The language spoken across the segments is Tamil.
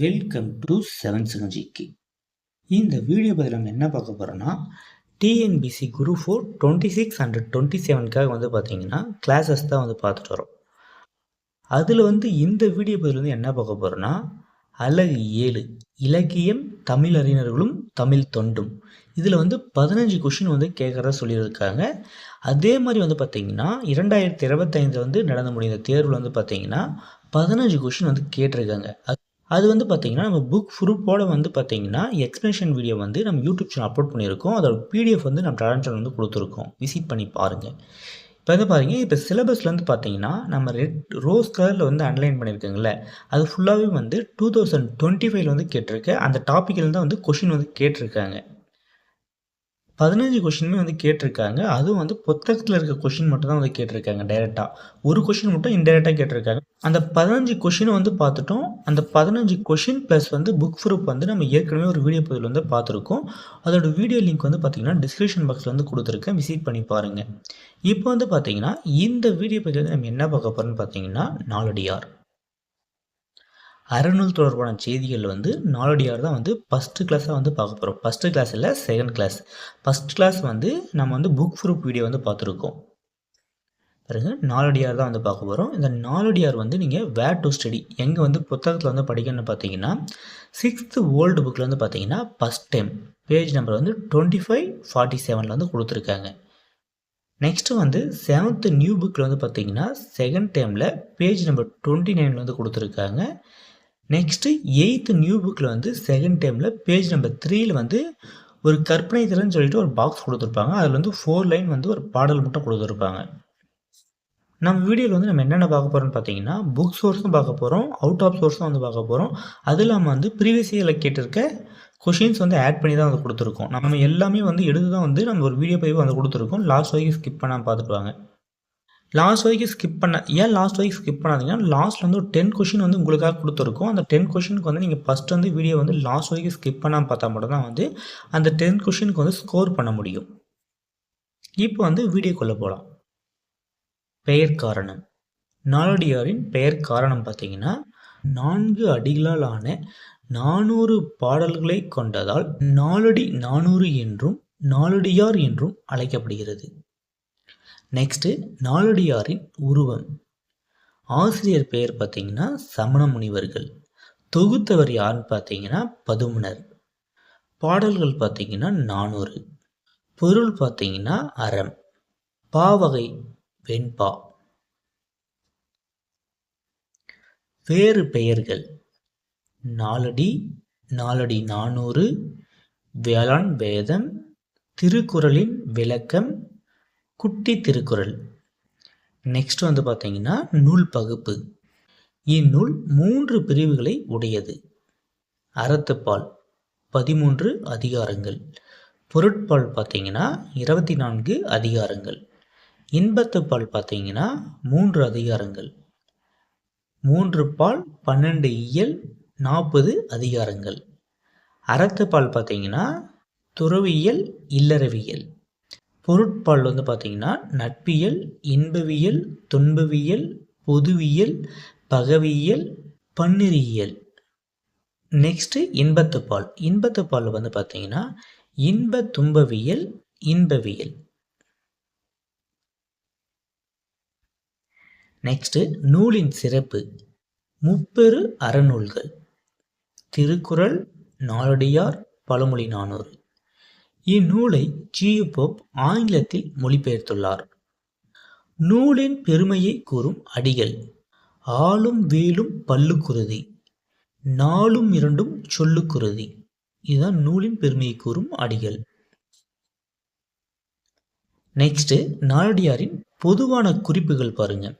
வெல்கம் டு செவன் சிகஞ்சிக்கு இந்த வீடியோ பதில் நம்ம என்ன பார்க்க போகிறோன்னா TNPSC group four twenty six hundred twenty செவனுக்காக வந்து பார்த்தீங்கன்னா கிளாஸஸ் தான் வந்து பார்த்துட்டு வரோம். அதில் வந்து இந்த வீடியோ பதில் வந்து என்ன பார்க்க போகிறோன்னா அழகு ஏழு இலக்கியம் தமிழ் அறிஞர்களும் தமிழ் தொண்டும். இதில் வந்து பதினஞ்சு கொஷின் வந்து கேட்குறதா சொல்லியிருக்காங்க. அதே மாதிரி வந்து பார்த்திங்கன்னா இரண்டாயிரத்தி இருபத்தைந்தில் வந்து நடந்து முடிந்த தேர்வில் வந்து பார்த்திங்கன்னா பதினஞ்சு கொஷின் வந்து கேட்டிருக்காங்க. அது வந்து பார்த்திங்கன்னா நம்ம புக் ப்ரூஃபோட வந்து பார்த்திங்கன்னா எக்ஸ்பிளேஷன் வீடியோ வந்து நம்ம யூடியூப் சேனல் அப்லோட் பண்ணியிருக்கோம். அதோட பிடிஎஃப் வந்து நம்ம டேலண்ட் சேனல் வந்து கொடுத்துருக்கோம். விசிட் பண்ணி பாருங்கள் இப்போ வந்து பாருங்கள் இப்போ சிலபஸ்லேருந்து வந்து பார்த்தீங்கன்னா நம்ம ரெட் ரோஸ் கலரில் வந்து அன்லைன் பண்ணியிருக்கோங்களே அது ஃபுல்லாகவே வந்து டூ தௌசண்ட் டுவெண்ட்டி ஃபைவ்ல வந்து கேட்டிருக்கு. அந்த டாப்பிக்கில் தான் வந்து கொஷின் வந்து கேட்டிருக்காங்க. பதினஞ்சு கொஷினுமே வந்து கேட்டிருக்காங்க. அதுவும் வந்து புத்தகத்தில் இருக்க கொஷின் மட்டும் தான் வந்து கேட்டிருக்காங்க டைரெக்டாக ஒரு கொஷின் மட்டும் இன்டெரக்டாக கேட்டிருக்காங்க. அந்த பதினஞ்சு கொஷினை வந்து பார்த்துட்டோம். அந்த பதினஞ்சு கொஷின் ப்ளஸ் வந்து புக் ப்ரூஃப் வந்து நம்ம ஏற்கனவே ஒரு வீடியோ பதில் வந்து பார்த்துருக்கோம். அதோட வீடியோ லிங்க் வந்து பார்த்திங்கன்னா டிஸ்கிரிப்ஷன் பாக்ஸில் வந்து கொடுத்துருக்கேன். விசிட் பண்ணி பாருங்கள் இப்போ வந்து பார்த்தீங்கன்னா இந்த வீடியோ பதிவில் நம்ம என்ன பார்க்க போகிறோம்னு பார்த்தீங்கன்னா நாலடியார் அறநூல் தொடர்பான செய்திகள் வந்து நாலடியார் தான் வந்து ஃபஸ்ட்டு கிளாஸாக வந்து பார்க்க போகிறோம் ஃபஸ்ட்டு கிளாஸ் இல்லை செகண்ட் கிளாஸ் ஃபஸ்ட் கிளாஸ் வந்து நம்ம வந்து புக் ப்ரூஃப் வீடியோ வந்து பார்த்துருக்கோம். பாருங்க நாலடியார் தான் வந்து பார்க்க போகிறோம் இந்த நாலடியார் வந்து நீங்கள் வேர் டு ஸ்டடி எங்கே வந்து புத்தகத்தில் வந்து படிக்கணும்னு பார்த்தீங்கன்னா சிக்ஸ்த்து ஓல்டு புக்கில் வந்து பார்த்தீங்கன்னா ஃபஸ்ட் டைம் பேஜ் நம்பர் வந்து டுவெண்ட்டி ஃபைவ் ஃபார்ட்டி செவனில் வந்து கொடுத்துருக்காங்க. நெக்ஸ்ட்டு வந்து செவன்த்து நியூ புக்கில் வந்து பார்த்தீங்கன்னா செகண்ட் டைமில் பேஜ் நம்பர் டுவெண்ட்டி நைனில் வந்து கொடுத்துருக்காங்க. நெக்ஸ்ட்டு எயித்து நியூ புக்கில் வந்து செகண்ட் டைமில் பேஜ் நம்பர் த்ரீயில் வந்து ஒரு கற்பனை திறன் சொல்லிட்டு ஒரு பாக்ஸ் கொடுத்துருப்பாங்க. அதில் வந்து ஃபோர் லைன் வந்து ஒரு பாடல் மட்டும் கொடுத்துருப்பாங்க. நம்ம வீடியோவில் வந்து நம்ம என்னென்ன பார்க்க போகிறோம்னு பார்த்தீங்கன்னா புக் சோர்ஸும் பார்க்க போகிறோம் அவுட் ஆஃப் சோர்ஸும் வந்து பார்க்க போகிறோம் அது இல்லாமல் வந்து ப்ரீவியஸ் இயரில் கேட்டிருக்க கொஷின்ஸ் வந்து ஆட் பண்ணி தான் வந்து கொடுத்துருக்கோம். நம்ம எல்லாமே வந்து எடுத்து தான் வந்து நம்ம ஒரு வீடியோ பதிவு வந்து கொடுத்துருக்கோம். லாஸ்ட் வரைக்கும் ஸ்கிப் பண்ணாமல் பார்த்துட்டு வாங்க லாஸ்ட் வரைக்கும் ஸ்கிப் பண்ண ஏன் லாஸ்ட் வரைக்கும் ஸ்கிப் பண்ணாதீங்கன்னா லாஸ்ட்டில் வந்து ஒரு டென் கொஷின் வந்து உங்களுக்காக கொடுத்துருக்கோம். அந்த டென் கொஷினுக்கு வந்து நீங்கள் ஃபஸ்ட் வந்து வீடியோ வந்து லாஸ்ட் வரைக்கும் ஸ்கிப் பண்ணாமல் பார்த்தா மட்டும் தான் வந்து அந்த டென் கொஷினுக்கு வந்து ஸ்கோர் பண்ண முடியும். இப்போ வந்து வீடியோக்குள்ளே போகலாம் பெயர் காரணம். நாலடியாரின் பெயர் காரணம் பார்த்தீங்கன்னா நான்கு அடிகளால் ஆன நானூறு பாடல்களை கொண்டதால் நாலடி நானூறு என்றும் நாலடியார் என்றும் அழைக்கப்படுகிறது. நெக்ஸ்ட்டு நாலடியாரின் உருவம். ஆசிரியர் பெயர் பார்த்தீங்கன்னா சமண முனிவர்கள் தொகுத்தவர் யாருன்னு பார்த்தீங்கன்னா பதுமனர். பாடல்கள் பார்த்தீங்கன்னா நானூறு. பொருள் பார்த்தீங்கன்னா அறம். பாவகை வெண்பா. வேறு பெயர்கள். நாலடி நாலடி நானூறு வேளாண் வேதம் திருக்குறளின் விளக்கம் குட்டி திருக்குறள். நெக்ஸ்ட் வந்து பார்த்தீங்கன்னா நூல் பகுப்பு. இந்நூல் மூன்று பிரிவுகளை உடையது. அறத்துப்பால் பதிமூன்று அதிகாரங்கள். பொருட்பால் பார்த்தீங்கன்னா இருபத்தி நான்கு அதிகாரங்கள். இன்பத்துப்பால் பார்த்தீங்கன்னா மூன்று அதிகாரங்கள். மூன்று பால் பன்னெண்டு இயல் நாற்பது அதிகாரங்கள். அறத்துப்பால் பார்த்தீங்கன்னா துறவியல் இல்லறவியல். பொருட்பால் வந்து பார்த்திங்கன்னா நட்பியல் இன்பவியல் துன்பவியல் பொதுவியல் பகவியல் பன்னிறியல் நெக்ஸ்ட்டு இன்பத்துப்பால். இன்பத்துப்பால் வந்து பார்த்திங்கன்னா இன்ப துன்பவியல் இன்பவியல். நெக்ஸ்ட்டு நூலின் சிறப்பு. முப்பெரு அறநூல்கள். திருக்குறள் நாளடியார் பழமொழி நானூறு. இந்நூலை ஜியு போப் ஆங்கிலத்தில் மொழிபெயர்த்துள்ளார். நூலின் பெருமையை கூறும் அடிகள் ஆளும் வேலும் பல்லுக்குருதி நாளும் இரண்டும் சொல்லுக்குருதி. இதுதான் நூலின் பெருமையை கூறும் அடிகள். நெக்ஸ்ட்டு நாளடியாரின் பொதுவான குறிப்புகள் பாருங்க.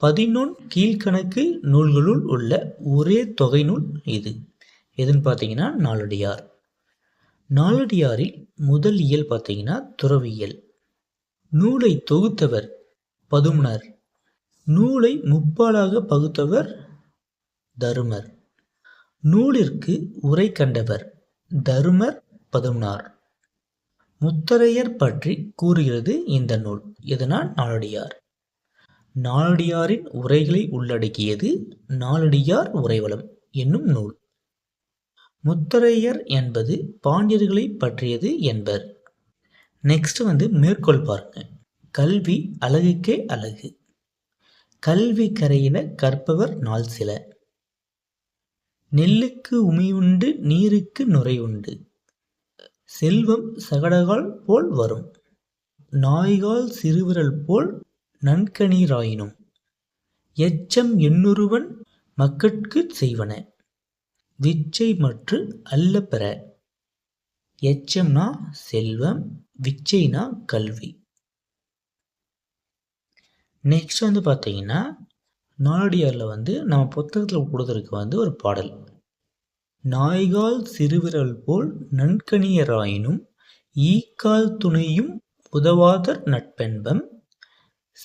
பதினொன் கீழ்கணக்கு நூல்களுள் உள்ள ஒரே தொகை நூல் இது. எதுன்னு பார்த்தீங்கன்னா நாளடியார். நாளடியாரில் முதல் இயல் பார்த்தீங்கன்னா துறவியல். நூலை தொகுத்தவர் பதுமனர். நூலை முப்பாலாக பகுத்தவர் தருமர். நூலிற்கு உரை கண்டவர் தருமர் பதுமனார். முத்தரையர் பற்றி கூறுகிறது இந்த நூல். இதனால் நாளடியார். நாளடியாரின் உரைகளை உள்ளடக்கியது நாளடியார் உரைவளம் என்னும் நூல். முத்தரையர் என்பது பாண்டியர்களை பற்றியது என்பர். நெக்ஸ்ட் வந்து மேற்கோள் பாருங்க. கல்வி அழகுக்கே அழகு. கல்வி கரையின கற்பவர் நாள் சில. நெல்லுக்கு உமியுண்டு நீருக்கு நுரை உண்டு செல்வம் சகடகால் போல் வரும். நாய்கால் சிறுவிரல் போல் நன்கணீராயினும் எச்சம் எண்ணுருவன் மக்கட்குச் செய்வன. விச்சை மற்று அல்ல பெற. எச்சம்னா செல்வம் விச்சைனா கல்வி. நெக்ஸ்ட் வந்து பார்த்தீங்கன்னா நாளடியாரில் வந்து நம்ம புத்தகத்தில் கொடுத்துருக்கு வந்து ஒரு பாடல். நாய்கால் சிறுவிரல் போல் நன்கணியராயினும் ஈக்கால் துணையும் உதவாதர் நட்பென்பம்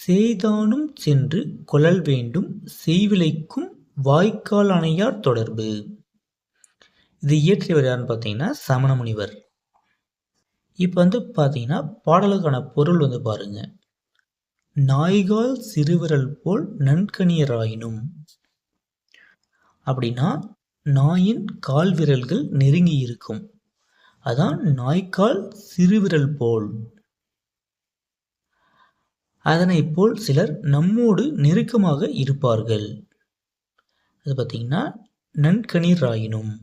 செய்தானும் சென்று கொழல் வேண்டும் செய்விலைக்கும் வாய்க்கால் அணையார் தொடர்பு. இது இயற்றியவர் யாருன்னு பார்த்தீங்கன்னா சமண முனிவர் இப்போ வந்து பார்த்தீங்கன்னா பாடலுக்கான பொருள் வந்து பாருங்க. நாய்கால் சிறுவிரல் போல் நன்கணியராயினும். அப்படின்னா நாயின் கால் விரல்கள் நெருங்கி இருக்கும். அதான் நாய்க்கால் சிறுவிரல் போல். அதனை போல் சிலர் நம்மோடு நெருக்கமாக இருப்பார்கள். அது பார்த்தீங்கன்னா நன்கணிராயினும்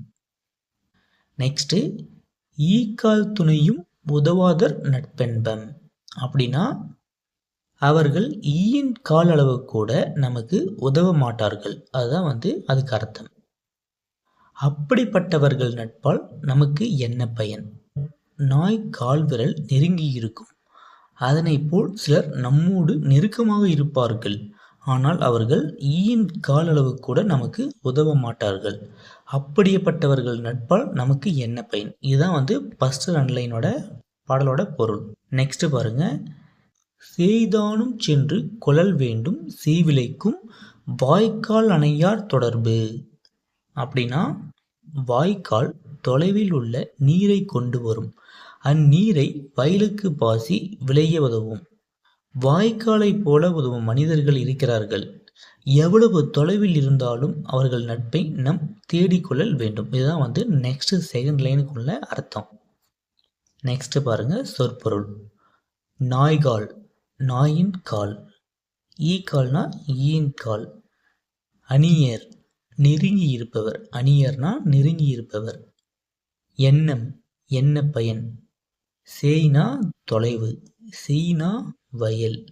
நெக்ஸ்ட்டு ஈக்கால் துணையும் உதவாதர் நட்பென்பம். அப்படின்னா அவர்கள் ஈயின் கால் அளவு கூட நமக்கு உதவ மாட்டார்கள். அதுதான் வந்து அதுக்கு அர்த்தம். அப்படிப்பட்டவர்கள் நட்பால் நமக்கு என்ன பயன்? நாய் கால் விரல் நெருங்கி இருக்கும் அதனை போல் சிலர் நம்மோடு நெருக்கமாக இருப்பார்கள். ஆனால் அவர்கள் ஈயின் கால் அளவு கூட நமக்கு உதவ மாட்டார்கள். அப்படியேப்பட்டவர்கள் நட்பால் நமக்கு என்ன பயன்? இதுதான் வந்து ஃபஸ்ட் அன்லைனோட பாடலோட பொருள். நெக்ஸ்ட் பாருங்க. செய்தானும் சென்று குழல் வேண்டும் செய்விலைக்கும் வாய்க்கால் அணையார் தொடர்பு. அப்படின்னா வாய்க்கால் தொலைவில் உள்ள நீரை கொண்டு வரும். அந்நீரை வயலுக்கு பாசி விளைய உதவும். வாய்க்காலைப் போல உதவும் மனிதர்கள் இருக்கிறார்கள். எவ்வளவு தொலைவில் இருந்தாலும் அவர்கள் நட்பை நம் தேடிக்கொள்ளல் வேண்டும். இதுதான் வந்து நெக்ஸ்ட் செகண்ட் லைனுக்குள்ள அர்த்தம். நெக்ஸ்ட் பாருங்க சொற்பொருள். நாய்கால் நாயின் கால். ஈ கால்னா ஈயின் கால். அணியர் நெருங்கி இருப்பவர். அணியர்னா நெருங்கி இருப்பவர். எண்ணம் என்ன பயன் சேய்னா தொலைவு. சீனா வயல்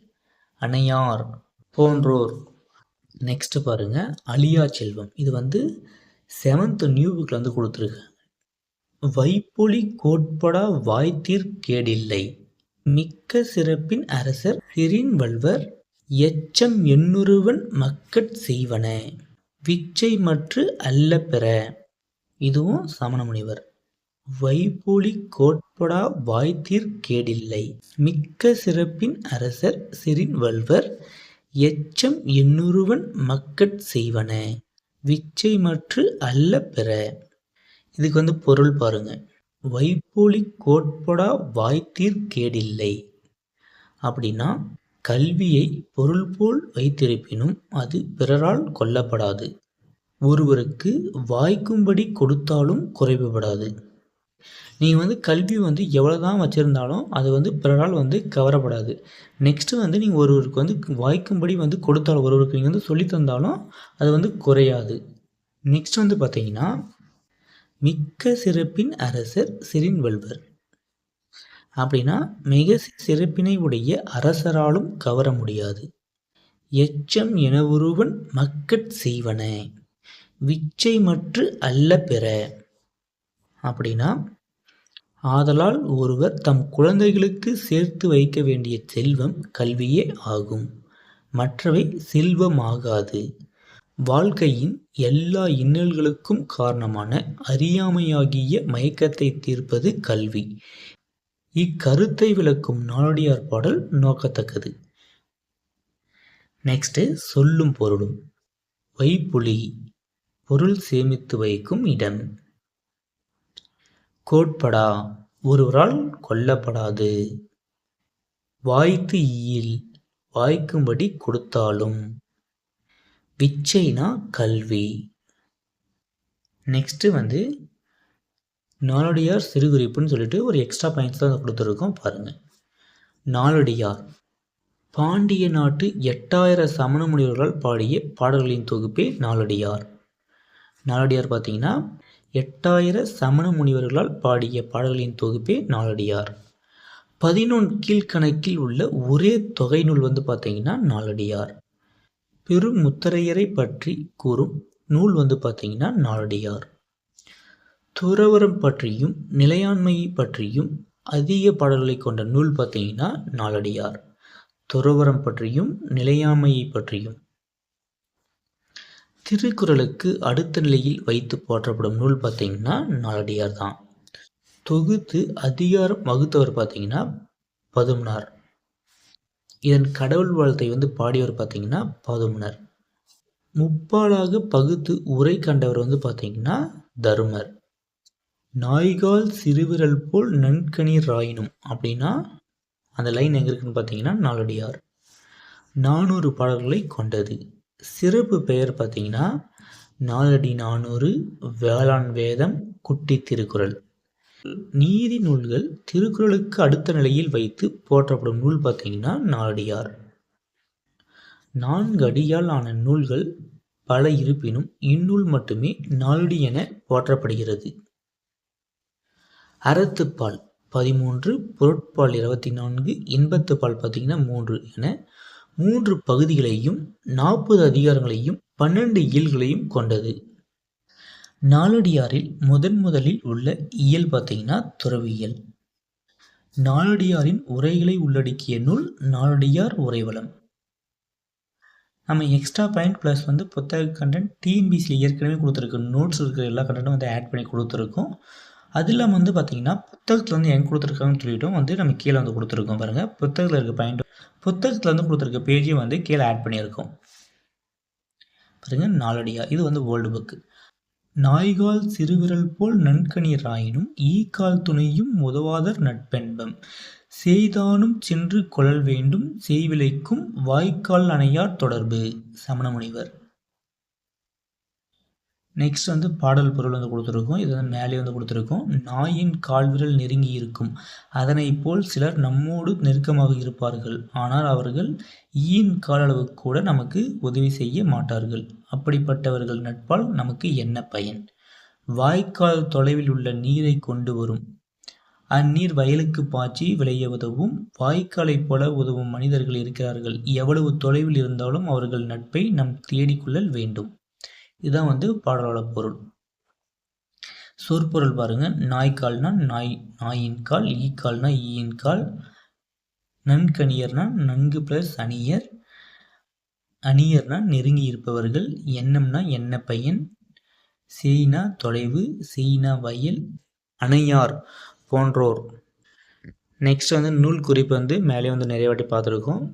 அணையார் போன்றோர். நெக்ஸ்ட் பாருங்க அழியா செல்வம். இது வந்து செவன்த் நியூ புக்கில் வந்து கொடுத்துருக்கு. வைப்பொலி கோட்படா வாய்த்தீர் கேடில்லை. மிக்க சிறப்பின் அரசர் சிறின் வல்வர் எச்சம் எண்ணுருவன் மக்கட் செய்வன. விச்சை மற்று அல்ல பெற. இதுவும் சமண முனிவர். வைப்பொலி கோட்படா வாய்த்தீர் கேடில்லை. மிக்க சிறப்பின் அரசர் சிறின் வல்வர் எச்சம் எண்ணுருவன் மக்கட் செய்வன. விச்சை மற்று அல்ல பெற. இதுக்கு வந்து பொருள் பாருங்க. வைப்பொலி கோட்படா வாய்த்தீர் கேடில்லை. அப்படின்னா கல்வியை பொருள் போல் வைத்திருப்பினும் அது பிறரால் கொல்லப்படாது. ஒருவருக்கு வாய்க்கும்படி கொடுத்தாலும் குறைவுபடாது. நீங்கள் வந்து கல்வி வந்து எவ்வளோ தான் வச்சுருந்தாலும் அது வந்து பிறரால் வந்து கவரப்படாது. நெக்ஸ்ட்டு வந்து நீங்கள் ஒருவருக்கு வந்து வாய்க்கும்படி வந்து கொடுத்தாலும் ஒருவருக்கு நீங்கள் வந்து சொல்லி தந்தாலும் அது வந்து குறையாது. நெக்ஸ்ட் வந்து பார்த்தீங்கன்னா மிக்க சிறப்பின் அரசர் சிறின் வல்வர் அப்படின்னா மிக சிறப்பினை உடைய அரசராலும் கவர முடியாது. எச்சம் என ஒருவன் மக்கட் செய்வன விச்சை மற்று அல்ல பெற. அப்படின்னா ஆதலால் ஒருவர் தம் குழந்தைகளுக்கு சேர்த்து வைக்க வேண்டிய செல்வம் கல்வியே ஆகும். மற்றவை செல்வமாகாது. வாழ்க்கையின் எல்லா இன்னல்களுக்கும் காரணமான அறியாமையாகிய மயக்கத்தை தீர்ப்பது கல்வி. இக்கருத்தை விளக்கும் நாளடியார் பாடல் நோக்கத்தக்கது. நெக்ஸ்ட்டு சொல்லும் பொருளும். வைப்புலி பொருள் சேமித்து வைக்கும் இடம். கோட்படா ஒருவரால் கொல்லப்படாது. வாய்த்து ஈயில் வாய்க்கும்படி கொடுத்தாலும். விச்சைனா கல்வி. நெக்ஸ்ட்டு வந்து நாலடியார் சிறுகுறிப்புன்னு சொல்லிட்டு ஒரு எக்ஸ்ட்ரா பாயிண்ட்ஸ் தான் கொடுத்துருக்கோம் பாருங்கள் நாலடியார் பாண்டிய நாட்டு எட்டாயிர சமண முனிவர்களால் பாடிய பாடல்களின் தொகுப்பே நாலடியார் நாலடியார் பார்த்தீங்கன்னா எட்டாயிர சமண முனிவர்களால் பாடிய பாடல்களின் தொகுப்பே நாலடியார் பதினொன்று கீழ்கணக்கில் உள்ள ஒரே தொகை நூல் வந்து பார்த்தீங்கன்னா நாலடியார் பெருமுத்தரையரை பற்றி கூறும் நூல் வந்து பார்த்தீங்கன்னா நாலடியார் துறவரம் பற்றியும் நிலையாண்மையை பற்றியும் அதிக பாடல்களை கொண்ட நூல் பார்த்தீங்கன்னா நாலடியார் துறவரம் பற்றியும் நிலையாமையை பற்றியும். திருக்குறளுக்கு அடுத்த நிலையில் வைத்து போற்றப்படும் நூல் பார்த்தீங்கன்னா நாலடியார் தான். தொகுத்து அதிகாரம் வகுத்தவர் பார்த்தீங்கன்னா பதுமனார். இதன் கடவுள் வாழ்த்தை வந்து பாடியவர் பார்த்தீங்கன்னா பதுமனர். முப்பாலாக பகுத்து உரை கண்டவர் வந்து பார்த்தீங்கன்னா தருமர். நாய்கால் சிறுவிரல் போல் நன்கணீர் ராயினும் அப்படின்னா அந்த லைன் எங்கே இருக்குன்னு பார்த்தீங்கன்னா நாலடியார். நானூறு பாடல்களை கொண்டது. சிறப்பு பெயர் பார்த்தீங்கன்னா நாலடி நானூறு வேளாண் வேதம் குட்டி திருக்குறள். நீதி நூல்கள் திருக்குறளுக்கு அடுத்த நிலையில் வைத்து போற்றப்படும் நூல் பார்த்தீங்கன்னா நாலடியார். நான்கு அடியால் ஆன நூல்கள் பல இருப்பினும் இந்நூல் மட்டுமே நாலடி என போற்றப்படுகிறது. அறத்துப்பால் பதிமூன்று பொருட்பால் இருபத்தி நான்கு இன்பத்துப்பால் பார்த்தீங்கன்னா மூன்று என மூன்று பகுதிகளையும் நாற்பது அதிகாரங்களையும் பன்னெண்டு இயல்களையும் கொண்டது. நாலடியாரில் முதன் முதலில் உள்ள இயல் பார்த்தீங்கன்னா துறவியல். நாலடியாரின் உரைகளை உள்ளடக்கிய நூல் நாலடியார் உரைவளம் நம்ம எக்ஸ்ட்ரா பாயிண்ட் ப்ளஸ் வந்து புத்தக கண்டென்ட் டிஎன்பிசியில் ஏற்கனவே கொடுத்துருக்கு நோட்ஸ் இருக்கிற எல்லா கண்டென்ட்டும் வந்து ஆட் பண்ணி கொடுத்துருக்கோம். அது இல்லாமல் வந்து பார்த்திங்கன்னா புத்தகத்தில் வந்து எங்கே கொடுத்துருக்காங்கன்னு சொல்லிவிட்டோம் வந்து நம்ம கீழே வந்து கொடுத்துருக்கோம் பாருங்கள் புத்தகத்தில் இருக்க பாயிண்ட் புத்தகத்துலேருந்து கொடுத்துருக்க பேஜையும் வந்து கீழே ஆட் பண்ணியிருக்கோம். பாருங்கள் நாலடியா. இது வந்து ஓல்டு புக்கு நாய்கால் சிறுவிரல் போல் நன்கணீர் ஆயினும் ஈக்கால் துணையும் உதவாதர் நட்பென்பம். செய்தானும் சென்று கொழல் வேண்டும் செய்விலைக்கும் வாய்க்கால் அணையார் தொடர்பு. சமணமுனிவர் நெக்ஸ்ட் வந்து பாடல் பொருள் வந்து கொடுத்துருக்கோம். இது வந்து மேலே வந்து கொடுத்துருக்கோம். நாயின் கால்விரல் நெருங்கி இருக்கும். அதனை போல் சிலர் நம்மோடு நெருக்கமாக இருப்பார்கள். ஆனால் அவர்கள் ஈயின் கால அளவு கூட நமக்கு உதவி செய்ய மாட்டார்கள். அப்படிப்பட்டவர்கள் நட்பால் நமக்கு என்ன பயன்? வாய்க்கால் தொலைவில் உள்ள நீரை கொண்டு வரும். அந்நீர் வயலுக்கு பாய்ச்சி விளைய உதவும். வாய்க்காலைப் போல உதவும் மனிதர்கள் இருக்கிறார்கள். எவ்வளவு தொலைவில் இருந்தாலும் அவர்கள் நட்பை நம் தேடிக்கொள்ளல் வேண்டும். இதுதான் வந்து பாடலோட பொருள். சொற்பொருள் பாருங்க. நாய்க்கால்னா நாய் நாயின் கால் ஈ கால்னா ஈயின் கால் நன்கணியர்னா நன்கு பிளஸ் அணியர் அணியர்னா நெருங்கி இருப்பவர்கள் எண்ணம்னா என்ன பையன் செய்னா தொலைவு செய்னா வயல் அணையார் போன்றோர். நெக்ஸ்ட் வந்து நூல் குறிப்பு வந்து மேலே வந்து நிறைய வாட்டி பார்த்துருக்கோம்.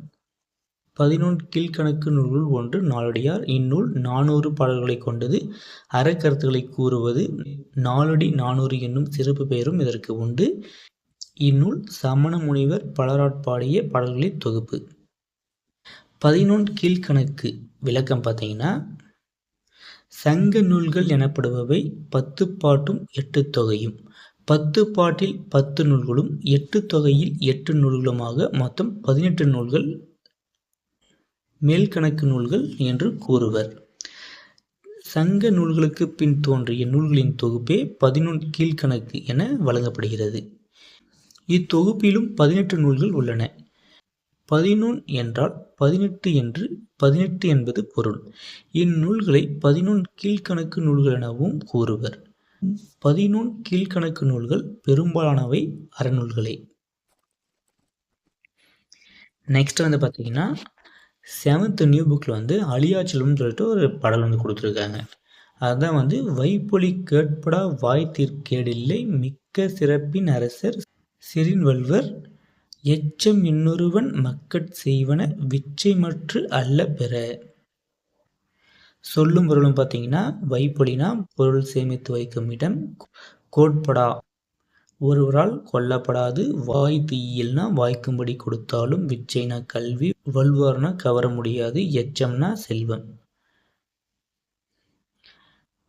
பதினொன்று கீழ்கணக்கு நூல்கள் ஒன்று நாலடியார். இந்நூல் நானூறு பாடல்களை கொண்டது. அறக்கருத்துக்களை கூறுவது நாலடி நானூறு என்னும் சிறப்பு பெயரும் இதற்கு உண்டு. இந்நூல் சமண முனிவர் பலராட்பாடிய பாடல்களின் தொகுப்பு. பதினொன்று கீழ்கணக்கு விளக்கம் பார்த்தீங்கன்னா சங்க நூல்கள் எனப்படுபவை பத்து பாட்டும் எட்டு தொகையும். பத்து பாட்டில் பத்து நூல்களும் எட்டு தொகையில் எட்டு நூல்களுமாக மொத்தம் பதினெட்டு நூல்கள் மேல்கணக்கு நூல்கள் என்று கூறுவர். சங்க நூல்களுக்கு பின் தோன்றிய நூல்களின் தொகுப்பே பதினொன்று கீழ்கணக்கு என வழங்கப்படுகிறது. இத்தொகுப்பிலும் பதினெட்டு நூல்கள் உள்ளன. பதினொன் என்றால் பதினெட்டு என்று பதினெட்டு என்பது பொருள். இந்நூல்களை பதினொன் கீழ்கணக்கு நூல்கள் எனவும் கூறுவர். பதினொன் கீழ்கணக்கு நூல்கள் பெரும்பாலானவை அறநூல்களே. நெக்ஸ்ட் வந்து பார்த்தீங்கன்னா செவன்த்து நியூ புக்கில் வந்து அழியாச்சலம்னு சொல்லிட்டு ஒரு பாடல் வந்து கொடுத்துருக்காங்க. அதுதான் வந்து வைப்பொலி கேட்படா வாய் தீர்க்கேடில்லை மிக்க சிறப்பின் அரசர் சிறின்வல்வர் எச்சம் இன்னொருவன் மக்கட் செய்வன விச்சைமற்று அல்ல பெற. சொல்லும் பொருளும் பார்த்தீங்கன்னா வைப்பொலினா பொருள் சேமித்து வைக்கும் இடம் கோட்படா ஒருவரால் கொல்லப்படாது. வாய் தீயில்னா வாய்க்கும்படி கொடுத்தாலும் விச்சைனா கல்வி வல்வார்னா கவர முடியாது. எச்சம்னா செல்வம்.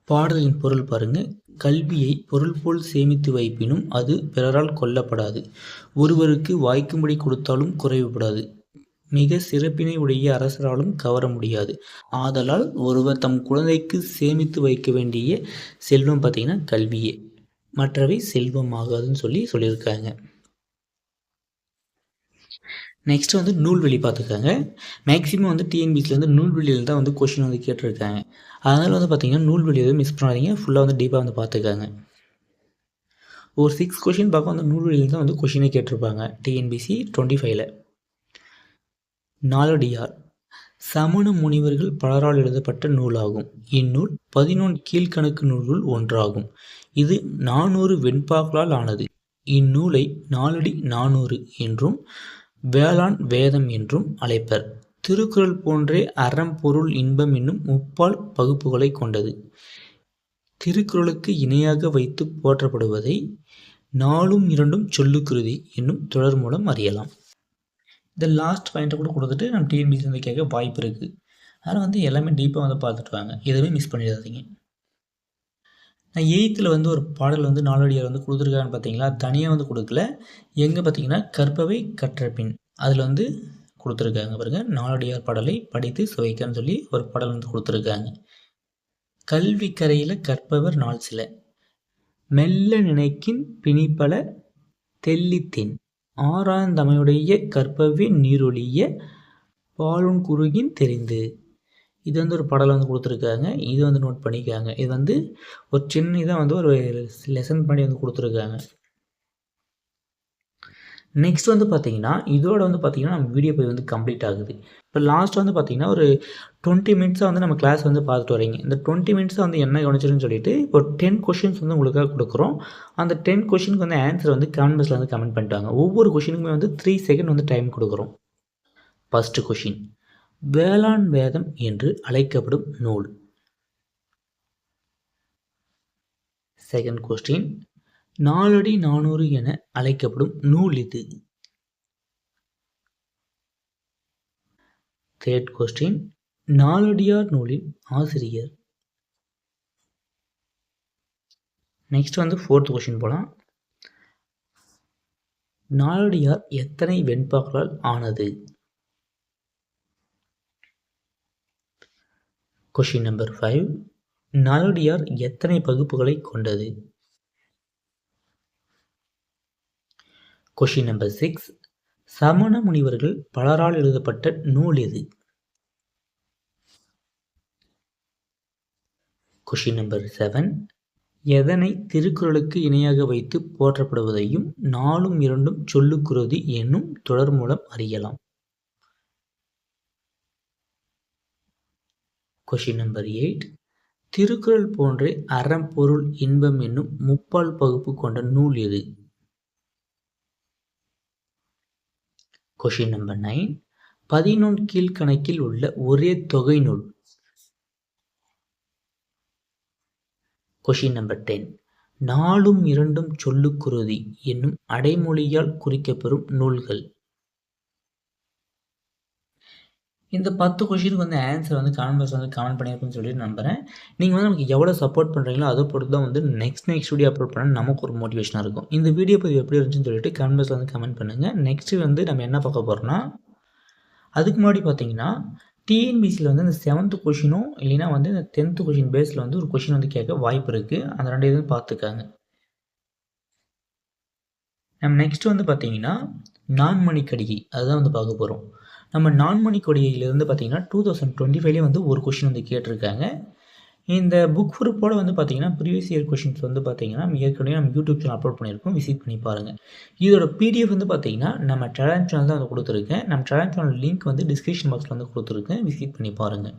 பாடலின் பொருள் பாருங்க. கல்வியை பொருள் போல் சேமித்து வைப்பினும் அது பிறரால் கொல்லப்படாது. ஒருவருக்கு வாய்க்கும்படி கொடுத்தாலும் குறைவுபடாது. மிக சிறப்பினை உடைய அரசராலும் கவர முடியாது. ஆதலால் ஒருவர் தம் குழந்தைக்கு சேமித்து வைக்க வேண்டிய செல்வம் பார்த்திங்கன்னா கல்வியே. மற்றவை செல்வம் ஆகாதுன்னு சொல்லி சொல்லியிருக்காங்க. நெக்ஸ்ட் வந்து நூல்வெளி பார்த்துக்காங்க மேக்ஸிமம் வந்து டிஎன்பிசியில் வந்து நூல்வெளியில் தான் வந்து கொஷின் வந்து கேட்டிருக்காங்க. அதனால் வந்து பார்த்தீங்கன்னா நூல்வெளி எதுவும் மிஸ் பண்ணாதீங்க. ஃபுல்லாக வந்து டீப்பாக வந்து பார்த்துக்காங்க. ஒரு சிக்ஸ் கொஷின் பார்க்க வந்து நூல்வெளியில் தான் வந்து கொஷினே கேட்டிருப்பாங்க டிஎன்பிசி டுவெண்ட்டி ஃபைவ்ல நாலடியார். சமண முனிவர்கள் பலரால் எழுதப்பட்ட நூலாகும். இந்நூல் பதினொன்று கீழ்கணக்கு நூல்கள் ஒன்றாகும். இது நானூறு வெண்பாக்களால் ஆனது. இந்நூலை நாலடி நானூறு என்றும் வேளாண் வேதம் என்றும் அழைப்பர். திருக்குறள் போன்றே அறம் பொருள் இன்பம் என்னும் முப்பால் பகுப்புகளை கொண்டது. திருக்குறளுக்கு இணையாக வைத்து போற்றப்படுவதை நாளும் இரண்டும் சொல்லுக்குருதி என்னும் தொடர் மூலம் அறியலாம். இந்த லாஸ்ட் பாயிண்ட்டை கூட கொடுத்துட்டு நம்ம டிஎன்பிசி வந்து கேட்க வாய்ப்பு இருக்குது அதனால் வந்து எல்லாமே டீப்பாக வந்து பார்த்துட்டு வாங்க. எதுவுமே மிஸ் பண்ணிடாதீங்க. நான் எயித்தில் வந்து ஒரு பாடல் வந்து நாளடியார் வந்து கொடுத்துருக்காங்கன்னு பார்த்தீங்களா தனியாக வந்து கொடுக்கல. எங்கே பார்த்தீங்கன்னா கற்பவை கற்றபின் அதில் வந்து கொடுத்துருக்காங்க பாருங்கள் நாளடியார் பாடலை படித்து சுவைக்கன்னு சொல்லி ஒரு பாடல் வந்து கொடுத்துருக்காங்க. கல்வி கரையில் கற்பவர் நாள் சில. மெல்ல நினைக்கின் பிணிப்பல தெல்லித்தேன் ஆறாந்தமையுடைய கற்பவி நீரொழிய பாலுன் குறுகின் தெரிந்து. இது வந்து ஒரு படம் வந்து கொடுத்துருக்காங்க. இது வந்து நோட் பண்ணிக்காங்க. இது வந்து ஒரு சின்ன இதாக வந்து ஒரு லெசன் பண்ணி வந்து கொடுத்துருக்காங்க. நெக்ஸ்ட் வந்து பார்த்தீங்கன்னா இதோட வந்து பார்த்தீங்கன்னா நம்ம வீடியோ போய் வந்து கம்ப்ளீட் ஆகுது. இப்போ லாஸ்ட் வந்து பார்த்தீங்கன்னா ஒரு டுவெண்ட்டி மினிட்ஸாக வந்து நம்ம கிளாஸ் வந்து பார்த்துட்டு வரீங்க இந்த டுவெண்ட்டி மினிட்ஸாக வந்து என்ன கவனிச்சிருன்னு சொல்லிட்டு இப்போ டென் கொஷின்ஸ் வந்து உங்களுக்காக கொடுக்குறோம். அந்த டென் கொஷினுக்கு வந்து ஆன்சர் வந்து கமெண்ட் பாக்ஸில் வந்து கமெண்ட் பண்ணிட்டாங்க ஒவ்வொரு கொஷினுக்குமே வந்து த்ரீ செகண்ட் வந்து டைம் கொடுக்குறோம். ஃபஸ்ட்டு கொஷின் வேளாண் வேதம் என்று அழைக்கப்படும் நூல். செகண்ட் கொஸ்டின் நாலடி நானூறு என அழைக்கப்படும் நூல் இது. தேர்ட் கொஸ்டின் நாலடியார் நூலின் ஆசிரியர். நெக்ஸ்ட் வந்து ஃபோர்த் கொஸ்டின் போகலாம் நாலடியார் எத்தனை வெண்பாக்களால் ஆனது? கொஷின் நம்பர் ஃபைவ் நாலடியார் எத்தனை பகுப்புகளை கொண்டது? கொஷின் நம்பர் சிக்ஸ் சமண முனிவர்கள் பலரால் எழுதப்பட்ட நூல் எது? கொஷின் நம்பர் செவன் எதனை திருக்குறளுக்கு இணையாக வைத்து போற்றப்படுவதையும் நாளும் இரண்டும் சொல்லுக்குருதி என்னும் தொடர் மூலம் அறியலாம். கொஷின் நம்பர் எயிட் திருக்குறள் போன்றே அறம் பொருள் இன்பம் என்னும் முப்பால் பகுப்பு கொண்ட நூல் எது? கொஷின் நம்பர் நைன் பதினொன்று கீழ்கணக்கில் உள்ள ஒரே தொகை நூல். கொஷின் நம்பர் டென் நாளும் இரண்டும் சொல்லுக்குருதி என்னும் அடைமொழியால் குறிக்கப்பெறும் நூல்கள். இந்த பத்து கொஷினுக்கு வந்து ஆன்சர் வந்து கமெண்ட் பாக்ஸ் வந்து கமெண்ட் பண்ணியிருக்குன்னு சொல்லிட்டு நம்புகிறேன் நீங்கள் வந்து நமக்கு எவ்வளோ சப்போர்ட் பண்ணுறீங்களோ அதை பொறுத்து தான் வந்து நெக்ஸ்ட் நெக்ஸ்ட் வீடியோ அப்லோட் பண்ண நமக்கு ஒரு மோட்டிவேஷனாக இருக்கும். இந்த வீடியோ பதிவு எப்படி இருந்துச்சுன்னு சொல்லிட்டு கமெண்ட் பாக்ஸில் வந்து கமெண்ட் பண்ணுங்கள் நெக்ஸ்ட்டு வந்து நம்ம என்ன பார்க்க போகிறோம்னா அதுக்கு முன்னாடி பார்த்தீங்கன்னா டிஎன்பிசியில் வந்து இந்த செவன்த்து கொஷினும் இல்லைனா வந்து இந்த டென்த்து கொஷின் பேஸில் வந்து ஒரு கொஷின் வந்து கேட்க வாய்ப்பு இருக்குது அந்த ரெண்டு இதுவும் பார்த்துக்காங்க. நம்ம நெக்ஸ்ட் வந்து பார்த்தீங்கன்னா நான்மணி கடிகை அதுதான் வந்து பார்க்க போகிறோம் நம்ம நான்மணி கொடியிலிருந்து பார்த்தீங்கன்னா டூ தௌசண்ட் டுவெண்ட்டி ஃபைவ்லேயே வந்து ஒரு கொஷின் வந்து கேட்டிருக்காங்க. இந்த புக் குரூப்போடு வந்து பார்த்தீங்கன்னா ப்ரீவியஸ் இயர் கொஷின்ஸ் வந்து பார்த்தீங்கன்னா நம்ம ஏற்கனவே நம்ம யூடியூப் சேனல் அப்லோட் பண்ணியிருக்கோம். விசிட் பண்ணி பாருங்கள் இதோட பிடிஎஃப் வந்து பார்த்தீங்கன்னா நம்ம டேலண்ட் சேனல் தான் வந்து கொடுத்துருக்கேன். நம்ம டேலண்ட் சேனல் லிங்க் வந்து டிஸ்கிரிப்ஷன் பாக்ஸில் வந்து கொடுத்துருக்கேன். விசிட் பண்ணி பாருங்கள்